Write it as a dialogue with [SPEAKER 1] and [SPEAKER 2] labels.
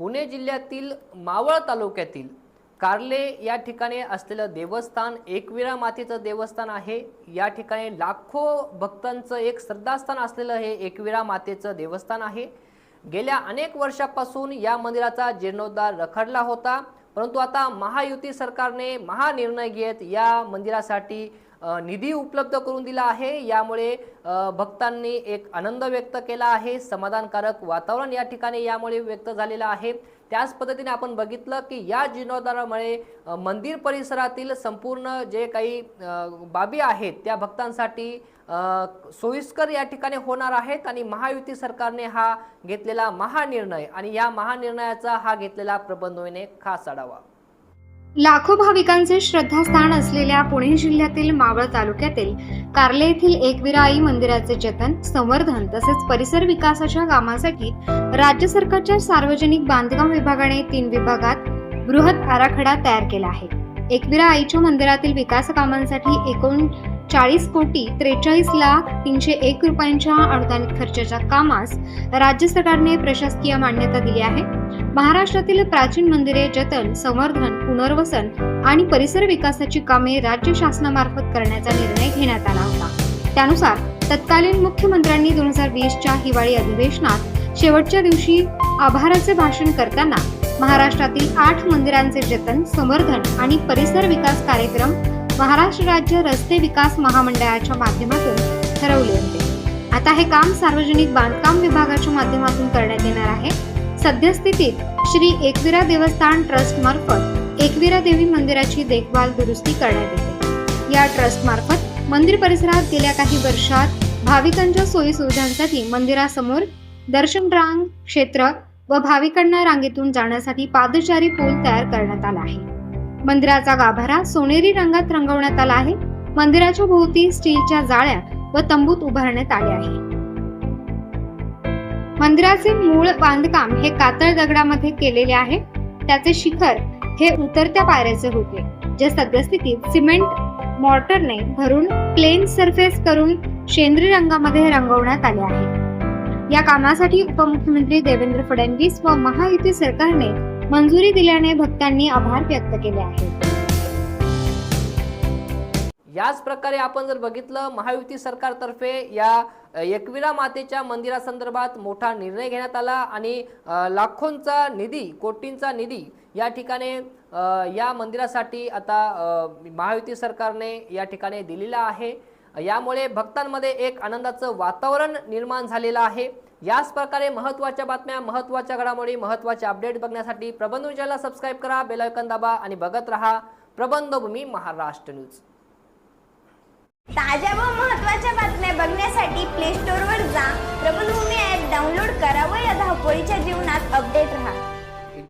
[SPEAKER 1] पुणे जिल्ह्यातील मावळ तालुक्यातील कार्ले या ठिकाणी असलेलं देवस्थान एकविरा मातेचं देवस्थान आहे. या ठिकाणी लाखो भक्तांचं एक श्रद्धास्थान असलेलं हे एकविरा मातेचं देवस्थान आहे. गेल्या अनेक वर्षापासून या मंदिराचा जीर्णोद्धार रखडला होता. परंतु आता महायुती सरकारने महानिर्णय घेत या मंदिरासाठी निधी उपलब्ध करून दिला आहे. यामुळे भक्तांनी एक आनंद व्यक्त केला आहे. समाधानकारक वातावरण या ठिकाणी यामुळे व्यक्त झालेलं आहे. त्याच पद्धतीने आपण बघितलं की या जीर्णोद्धारामुळे मंदिर परिसरातील संपूर्ण जे काही बाबी आहेत त्या भक्तांसाठी सोयीस्कर या ठिकाणी होणार आहेत आणि महायुती सरकारने हा घेतलेला महानिर्णय आणि या महानिर्णयाचा हा घेतलेला प्रबंधोने खास आढावा.
[SPEAKER 2] लाखो भाविकांचे श्रद्धास्थान असलेल्या पुणे जिल्ह्यातील मावळ तालुक्यातील कार्ले येथील एकविराई आई मंदिराचे जतन संवर्धन तसेच परिसर विकासाच्या कामासाठी राज्य सरकारच्या सार्वजनिक बांधकाम विभागाने तीन विभागात बृहत आराखडा तयार केला आहे. एकविरा आईच्या मंदिरातील विकास कामांसाठी एकूण चाळीस कोटी त्रेचाळीस लाख तीनशे एक रुपयांच्या अनुदानित खर्चाच्या कामास राज्य सरकारने प्रशासकीय मान्यता दिली आहे. महाराष्ट्रातील प्राचीन मंदिरे जतन संवर्धन पुनर्वसन आणि परिसर विकासाची कामे राज्य शासनामार्फत करण्याचा निर्णय घेण्यात आला होता. त्यानुसार तत्कालीन मुख्यमंत्र्यांनी दोन हजार वीसच्या हिवाळी अधिवेशनात शेवटच्या दिवशी आभाराचे भाषण करताना महाराष्ट्रातील आठ मंदिरांचे जतन संवर्धन आणि परिसर विकास कार्यक्रम महाराष्ट्र राज्य रस्ते विकास महामंडळाच्या माध्यमातून ठरवले होते. आता हे काम सार्वजनिक बांधकाम विभागाच्या माध्यमातून करण्यात येणार आहे. सद्यस्थितीत श्री एकविरा देवस्थान ट्रस्ट मार्फत एकविरा देवी मंदिराची देखभाल दुरुस्ती करण्यात येते. या ट्रस्ट मार्फत मंदिर परिसरात गेल्या काही वर्षात भाविकांच्या सोयी सुविधांसाठी मंदिरासमोर दर्शन रांग क्षेत्र व भाविकांना रांगेतून जाण्यासाठी पादचारी पूल तयार करण्यात आला आहे. मंदिराचा गाभारा सोनेरी रंगात रंगवण्यात आला आहे. मंदिराच्या भोवती स्टीलच्या जाळ्या व तंबूत उभारण्यात आले आहे. मंदिराचे मूळ बांधकाम हे कातळ दगडामध्ये केलेले आहे. त्याचे शिखर हे उतरत्या पायऱ्याचे होते. जे सद्यस्थितीत सिमेंट मॉर्टरने भरून प्लेन सरफेस करून शेंद्री रंगामध्ये रंगवण्यात आले आहे. या कामासाठी उपमुख्यमंत्री देवेंद्र फडणवीस व महायुती सरकारने मंजुरी दिल्याने भक्तांनी आभार व्यक्त केले आहेत.
[SPEAKER 1] याच प्रकारे आपण जर बघितलं महायुती सरकारतर्फे या एकविरा मातेच्या मंदिरासंदर्भात मोठा निर्णय घेण्यात आला आणि लाखोंचा निधी कोटींचा निधी या ठिकाणी या मंदिरासाठी आता महायुती सरकारने या ठिकाणी दिलेला आहे. यामुळे भक्तांमध्ये एक आनंदाचं वातावरण निर्माण झालेलं आहे. याच प्रकारे महत्त्वाच्या बातम्या महत्त्वाच्या घडामोडी महत्त्वाचे अपडेट बघण्यासाठी प्रबंध विजयाला सबस्क्राईब करा बेलायकन दाबा आणि बघत रहा प्रबंधभूमी महाराष्ट्र न्यूज.
[SPEAKER 3] ताज्या व महत्त्वाच्या बातम्या बघण्यासाठी प्ले स्टोअरवर जा प्रबंधभूमी ॲप डाउनलोड करा व या धावपळीच्या जीवनात अपडेट राहा.